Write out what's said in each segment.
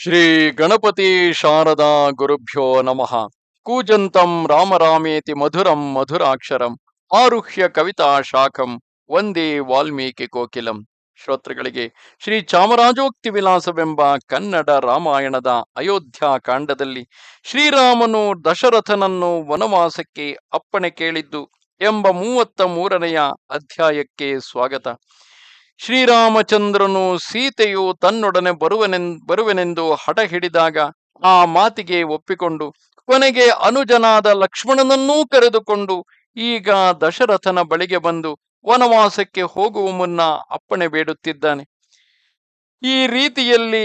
ಶ್ರೀ ಗಣಪತಿ ಶಾರದಾ ಗುರುಭ್ಯೋ ನಮಃ. ಕೂಜಂತಂ ರಾಮರಾಮೇತಿ ಮಧುರಂ ಮಧುರಾಕ್ಷರಂ. ಆರುಹ್ಯ ಕವಿತಾ ಶಾಖಂ. ವಂದೇ ವಾಲ್ಮೀಕಿ ಕೋಕಿಲಂ. ಶ್ರೋತೃಗಳಿಗೆ ಶ್ರೀ ಚಾಮರಾಜೋಕ್ತಿ ವಿಲಾಸವೆಂಬ ಕನ್ನಡ ರಾಮಾಯಣದ ಅಯೋಧ್ಯ ಕಾಂಡದಲ್ಲಿ ಶ್ರೀರಾಮನು ದಶರಥನನ್ನು ವನವಾಸಕ್ಕೆ ಅಪ್ಪಣೆ ಕೇಳಿದ್ದು ಎಂಬ ಮೂವತ್ತ ಮೂರನೆಯ ಅಧ್ಯಾಯಕ್ಕೆ ಸ್ವಾಗತ. ಶ್ರೀರಾಮಚಂದ್ರನು ಸೀತೆಯು ತನ್ನೊಡನೆ ಬರುವನೆನ್, ಬರುವೆನೆಂದು ಹಠ ಹಿಡಿದಾಗ ಆ ಮಾತಿಗೆ ಒಪ್ಪಿಕೊಂಡು, ಕೊನೆಗೆ ಅನುಜನಾದ ಲಕ್ಷ್ಮಣನನ್ನೂ ಕರೆದುಕೊಂಡು ಈಗ ದಶರಥನ ಬಳಿಗೆ ಬಂದು ವನವಾಸಕ್ಕೆ ಹೋಗುವ ಮುನ್ನ ಅಪ್ಪಣೆ ಬೇಡುತ್ತಿದ್ದಾನೆ. ಈ ರೀತಿಯಲ್ಲಿ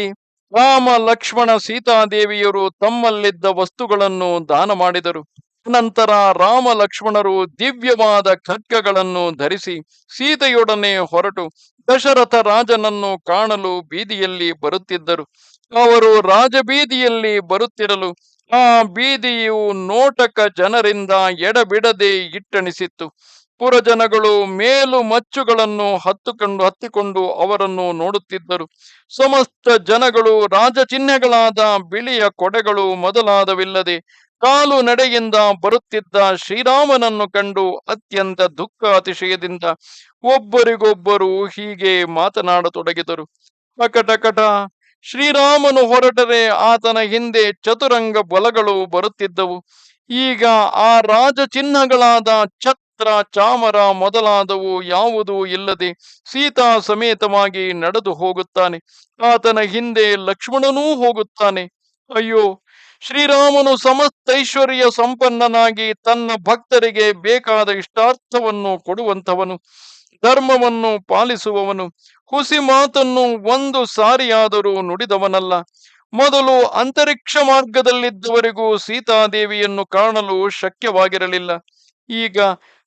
ರಾಮ, ಲಕ್ಷ್ಮಣ, ಸೀತಾದೇವಿಯರು ತಮ್ಮಲ್ಲಿದ್ದ ವಸ್ತುಗಳನ್ನು ದಾನ ಮಾಡಿದರು. ನಂತರ ರಾಮ ಲಕ್ಷ್ಮಣರು ದಿವ್ಯವಾದ ಖಡ್ಗಗಳನ್ನು ಧರಿಸಿ ಸೀತೆಯೊಡನೆ ಹೊರಟು ದಶರಥ ರಾಜನನ್ನು ಕಾಣಲು ಬೀದಿಯಲ್ಲಿ ಬರುತ್ತಿದ್ದರು. ಅವರು ರಾಜಬೀದಿಯಲ್ಲಿ ಬರುತ್ತಿರಲು ಆ ಬೀದಿಯು ನೋಟಕ ಜನರಿಂದ ಎಡಬಿಡದೆ ಇಟ್ಟಣಿಸಿತ್ತು. ಪುರಜನಗಳು ಮೇಲು ಮಚ್ಚುಗಳನ್ನು ಹತ್ತುಕೊಂಡು, ಹತ್ತಿಕೊಂಡು ಅವರನ್ನು ನೋಡುತ್ತಿದ್ದರು. ಸಮಸ್ತ ಜನಗಳು ರಾಜಚಿಹ್ನೆಗಳಾದ ಬಿಳಿಯ ಕೊಡೆಗಳು ಮೊದಲಾದವಿಲ್ಲದೆ ಕಾಲು ನಡೆಯಿಂದ ಬರುತ್ತಿದ್ದ ಶ್ರೀರಾಮನನ್ನು ಕಂಡು ಅತ್ಯಂತ ದುಃಖ ಅತಿಶಯದಿಂದ ಒಬ್ಬರಿಗೊಬ್ಬರು ಹೀಗೆ ಮಾತನಾಡತೊಡಗಿದರು. ಅಕಟಕಟ ಶ್ರೀರಾಮನು ಹೊರಟರೆ ಆತನ ಹಿಂದೆ ಚತುರಂಗ ಬಲಗಳು ಬರುತ್ತಿದ್ದವು. ಈಗ ಆ ರಾಜಚಿಹ್ನಗಳಾದ ಛತ್ರ, ಚಾಮರ ಮೊದಲಾದವು ಯಾವುದೂ ಇಲ್ಲದೆ ಸೀತಾ ಸಮೇತವಾಗಿ ನಡೆದು ಹೋಗುತ್ತಾನೆ. ಆತನ ಹಿಂದೆ ಲಕ್ಷ್ಮಣನೂ ಹೋಗುತ್ತಾನೆ. ಅಯ್ಯೋ! ಶ್ರೀರಾಮನು ಸಮಸ್ತೈಶ್ವರ್ಯ ಸಂಪನ್ನನಾಗಿ ತನ್ನ ಭಕ್ತರಿಗೆ ಬೇಕಾದ ಇಷ್ಟಾರ್ಥವನ್ನು ಕೊಡುವಂಥವನು, ಧರ್ಮವನ್ನು ಪಾಲಿಸುವವನು, ಹುಸಿ ಮಾತನ್ನು ಒಂದು ಸಾರಿಯಾದರೂ ನುಡಿದವನಲ್ಲ. ಮೊದಲು ಅಂತರಿಕ್ಷ ಮಾರ್ಗದಲ್ಲಿದ್ದವರಿಗೂ ಸೀತಾದೇವಿಯನ್ನು ಕಾಣಲು ಶಕ್ಯವಾಗಿರಲಿಲ್ಲ. ಈಗ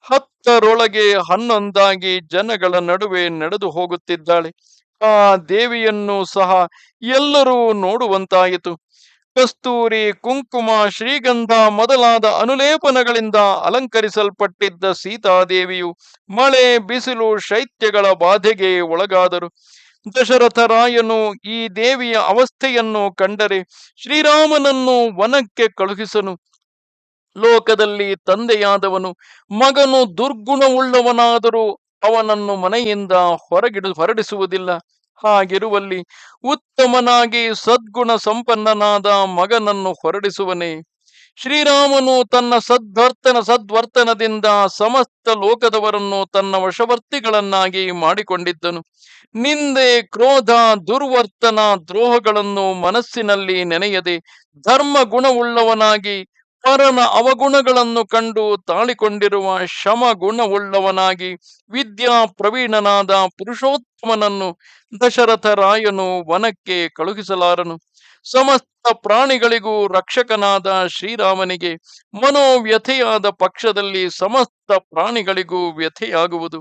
ಹತ್ತರೊಳಗೆ ಹನ್ನೊಂದಾಗಿ ಜನಗಳ ನಡುವೆ ನಡೆದು ಹೋಗುತ್ತಿದ್ದಾಳೆ. ಆ ದೇವಿಯನ್ನು ಸಹ ಎಲ್ಲರೂ ನೋಡುವಂತಾಯಿತು. ಕಸ್ತೂರಿ, ಕುಂಕುಮ, ಶ್ರೀಗಂಧ ಮೊದಲಾದ ಅನುಲೇಪನಗಳಿಂದ ಅಲಂಕರಿಸಲ್ಪಟ್ಟಿದ್ದ ಸೀತಾದೇವಿಯು ಮಳೆ, ಬಿಸಿಲು, ಶೈತ್ಯಗಳ ಬಾಧೆಗೆ ಒಳಗಾದರು. ದಶರಥ ರಾಯನು ಈ ದೇವಿಯ ಅವಸ್ಥೆಯನ್ನು ಕಂಡರೆ ಶ್ರೀರಾಮನನ್ನು ವನಕ್ಕೆ ಕಳುಹಿಸನು. ಲೋಕದಲ್ಲಿ ತಂದೆಯಾದವನು ಮಗನು ದುರ್ಗುಣವುಳ್ಳವನಾದರೂ ಅವನನ್ನು ಮನೆಯಿಂದ ಹೊರಗಿಡ, ಹೊರಡಿಸುವುದಿಲ್ಲ. ಹಾಗಿರುವಲ್ಲಿ ಉತ್ತಮನಾಗಿ ಸದ್ಗುಣ ಸಂಪನ್ನನಾದ ಮಗನನ್ನು ಹೊರಡಿಸುವನೇ. ಶ್ರೀರಾಮನು ತನ್ನ ಸದ್ವರ್ತನ ಸದ್ವರ್ತನದಿಂದ ಸಮಸ್ತ ಲೋಕದವರನ್ನು ತನ್ನ ವಶವರ್ತಿಗಳನ್ನಾಗಿ ಮಾಡಿಕೊಂಡಿದ್ದನು. ನಿಂದೆ ಕ್ರೋಧ, ದುರ್ವರ್ತನ ದ್ರೋಹಗಳನ್ನು ಮನಸ್ಸಿನಲ್ಲಿ ನೆನೆಯದೆ ಧರ್ಮ ಗುಣವುಳ್ಳವನಾಗಿ ಪರನ ಅವಗುಣಗಳನ್ನು ಕಂಡು ತಾಳಿಕೊಂಡಿರುವ ಶಮ ಗುಣವುಳ್ಳವನಾಗಿ ವಿದ್ಯಾ ಪ್ರವೀಣನಾದ ಪುರುಷೋತ್ತಮನನ್ನು ದಶರಥ ರಾಯನು ವನಕ್ಕೆ ಕಳುಹಿಸಲಾರನು. ಸಮಸ್ತ ಪ್ರಾಣಿಗಳಿಗೂ ರಕ್ಷಕನಾದ ಶ್ರೀರಾಮನಿಗೆ ಮನೋವ್ಯಥೆಯಾದ ಪಕ್ಷದಲ್ಲಿ ಸಮಸ್ತ ಪ್ರಾಣಿಗಳಿಗೂ ವ್ಯಥೆಯಾಗುವುದು.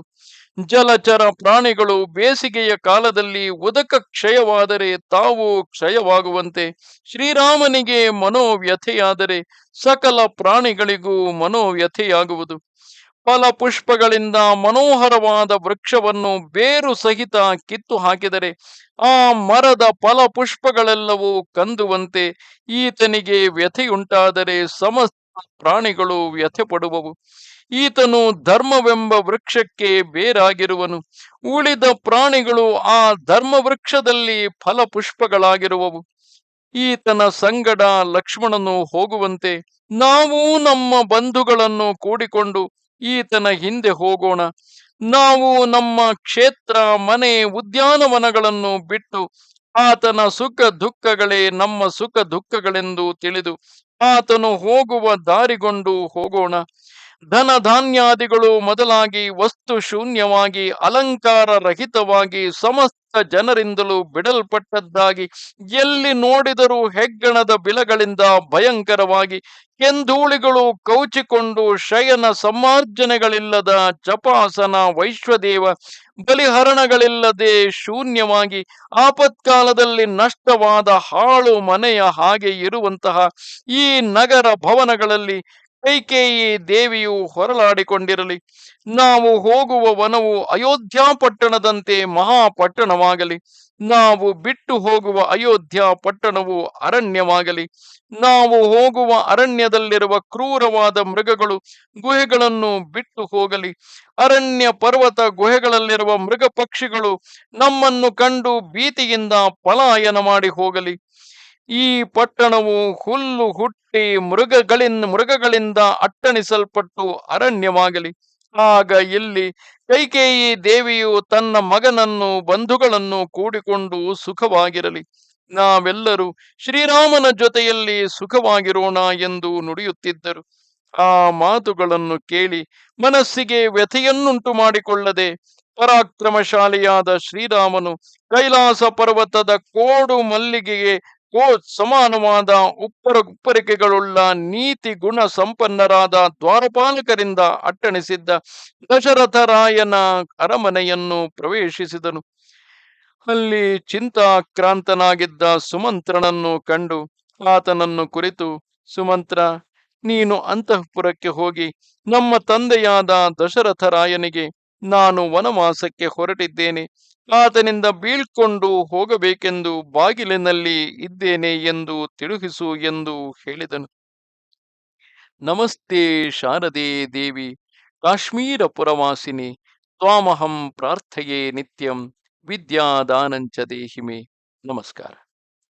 ಜಲಚರ ಪ್ರಾಣಿಗಳು ಬೇಸಿಗೆಯ ಕಾಲದಲ್ಲಿ ಉದಕ ಕ್ಷಯವಾದರೆ ತಾವು ಕ್ಷಯವಾಗುವಂತೆ ಶ್ರೀರಾಮನಿಗೆ ಮನೋವ್ಯಥೆಯಾದರೆ ಸಕಲ ಪ್ರಾಣಿಗಳಿಗೂ ಮನೋವ್ಯಥೆಯಾಗುವುದು. ಫಲಪುಷ್ಪಗಳಿಂದ ಮನೋಹರವಾದ ವೃಕ್ಷವನ್ನು ಬೇರು ಸಹಿತ ಕಿತ್ತು ಹಾಕಿದರೆ ಆ ಮರದ ಫಲಪುಷ್ಪಗಳೆಲ್ಲವೂ ಕಂದುವಂತೆ ಈತನಿಗೆ ವ್ಯಥೆಯುಂಟಾದರೆ ಸಮಸ್ತ ಪ್ರಾಣಿಗಳು ವ್ಯಥೆ ಪಡುವವು ಈತನು ಧರ್ಮವೆಂಬ ವೃಕ್ಷಕ್ಕೆ ಬೇರಾಗಿರುವನು. ಉಳಿದ ಪ್ರಾಣಿಗಳು ಆ ಧರ್ಮ ವೃಕ್ಷದಲ್ಲಿ ಫಲಪುಷ್ಪಗಳಾಗಿರುವವು. ಈತನ ಸಂಗಡ ಲಕ್ಷ್ಮಣನು ಹೋಗುವಂತೆ ನಾವು ನಮ್ಮ ಬಂಧುಗಳನ್ನು ಕೂಡಿಕೊಂಡು ಈತನ ಹಿಂದೆ ಹೋಗೋಣ. ನಾವು ನಮ್ಮ ಕ್ಷೇತ್ರ, ಮನೆ, ಉದ್ಯಾನವನಗಳನ್ನು ಬಿಟ್ಟು ಆತನ ಸುಖ ದುಃಖಗಳೇ ನಮ್ಮ ಸುಖ ದುಃಖಗಳೆಂದು ತಿಳಿದು ಆತನು ಹೋಗುವ ದಾರಿಗೊಂಡು ಹೋಗೋಣ. ಧನ ಧಾನ್ಯಾದಿಗಳು ಮೊದಲಾಗಿ ವಸ್ತು ಶೂನ್ಯವಾಗಿ ಅಲಂಕಾರ ರಹಿತವಾಗಿ ಸಮಸ್ತ ಜನರಿಂದಲೂ ಬಿಡಲ್ಪಟ್ಟದ್ದಾಗಿ, ಎಲ್ಲಿ ನೋಡಿದರೂ ಹೆಗ್ಗಣದ ಬಿಲಗಳಿಂದ ಭಯಂಕರವಾಗಿ, ಕೆಂಧೂಳಿಗಳು ಕೌಚಿಕೊಂಡು ಶಯನ ಸಮಾರ್ಜನೆಗಳಿಲ್ಲದ ಚಪಾಸನ ವೈಶ್ವದೇವ, ಬಲಿಹರಣಗಳಿಲ್ಲದೆ ಶೂನ್ಯವಾಗಿ, ಆಪತ್ಕಾಲದಲ್ಲಿ ನಷ್ಟವಾದ ಹಾಳು ಮನೆಯ ಹಾಗೆ ಇರುವಂತಹ ಈ ನಗರ ಭವನಗಳಲ್ಲಿ ಕೈಕೇಯಿ ದೇವಿಯು ಹೊರಲಾಡಿಕೊಂಡಿರಲಿ. ನಾವು ಹೋಗುವ ವನವು ಅಯೋಧ್ಯ ಪಟ್ಟಣದಂತೆ ಮಹಾಪಟ್ಟಣವಾಗಲಿ. ನಾವು ಬಿಟ್ಟು ಹೋಗುವ ಅಯೋಧ್ಯ ಪಟ್ಟಣವು ಅರಣ್ಯವಾಗಲಿ. ನಾವು ಹೋಗುವ ಅರಣ್ಯದಲ್ಲಿರುವ ಕ್ರೂರವಾದ ಮೃಗಗಳು ಗುಹೆಗಳನ್ನು ಬಿಟ್ಟು ಹೋಗಲಿ. ಅರಣ್ಯ ಪರ್ವತ ಗುಹೆಗಳಲ್ಲಿರುವ ಮೃಗ ಪಕ್ಷಿಗಳು ನಮ್ಮನ್ನು ಕಂಡು ಭೀತಿಯಿಂದ ಪಲಾಯನ ಮಾಡಿ ಹೋಗಲಿ. ಈ ಪಟ್ಟಣವು ಹುಲ್ಲು ಹುಟ್ಟಿ ಮೃಗಗಳಿಂದ ಮೃಗಗಳಿಂದ ಅಟ್ಟಣಿಸಲ್ಪಟ್ಟು ಅರಣ್ಯವಾಗಲಿ. ಆಗ ಇಲ್ಲಿ ಕೈಕೇಯಿ ದೇವಿಯು ತನ್ನ ಮಗನನ್ನು, ಬಂಧುಗಳನ್ನು ಕೂಡಿಕೊಂಡು ಸುಖವಾಗಿರಲಿ. ನಾವೆಲ್ಲರೂ ಶ್ರೀರಾಮನ ಜೊತೆಯಲ್ಲಿ ಸುಖವಾಗಿರೋಣ ಎಂದು ನುಡಿಯುತ್ತಿದ್ದರು. ಆ ಮಾತುಗಳನ್ನು ಕೇಳಿ ಮನಸ್ಸಿಗೆ ವ್ಯಥೆಯನ್ನುಂಟು ಮಾಡಿಕೊಳ್ಳದೆ ಪರಾಕ್ರಮಶಾಲಿಯಾದ ಶ್ರೀರಾಮನು ಕೈಲಾಸ ಪರ್ವತದ ಕೋಡು ಮಲ್ಲಿಗೆಗೆ ಕೋ ಸಮಾನವಾದ ಉಪ್ಪರ ಉಪ್ಪರಿಕೆಗಳುಳ್ಳ ನೀತಿ ಗುಣ ಸಂಪನ್ನರಾದ ದ್ವಾರಪಾಲಕರಿಂದ ಅಟ್ಟಣಿಸಿದ್ದ ದಶರಥರಾಯನ ಅರಮನೆಯನ್ನು ಪ್ರವೇಶಿಸಿದನು. ಅಲ್ಲಿ ಚಿಂತಾಕ್ರಾಂತನಾಗಿದ್ದ ಸುಮಂತ್ರನನ್ನು ಕಂಡು ಆತನನ್ನು ಕುರಿತು, ಸುಮಂತ್ರ, ನೀನು ಅಂತಃಪುರಕ್ಕೆ ಹೋಗಿ ನಮ್ಮ ತಂದೆಯಾದ ದಶರಥರಾಯನಿಗೆ ನಾನು ವನವಾಸಕ್ಕೆ ಹೊರಟಿದ್ದೇನೆ. ಆತನಿಂದ ಬೀಳ್ಕೊಂಡು ಹೋಗಬೇಕೆಂದು ಬಾಗಿಲಿನಲ್ಲಿ ಇದ್ದೇನೆ ಎಂದು ತಿಳುಹಿಸು ಎಂದು ಹೇಳಿದನು. ನಮಸ್ತೆ ಶಾರದೆ ದೇವಿ ಕಾಶ್ಮೀರ ಪುರವಾಸಿನಿ ತ್ವಾಮಹಂ ಪ್ರಾರ್ಥಯೇ ನಿತ್ಯಂ, ವಿದ್ಯಾದಾನಂಚ ದೇಹಿಮೆ. ನಮಸ್ಕಾರ.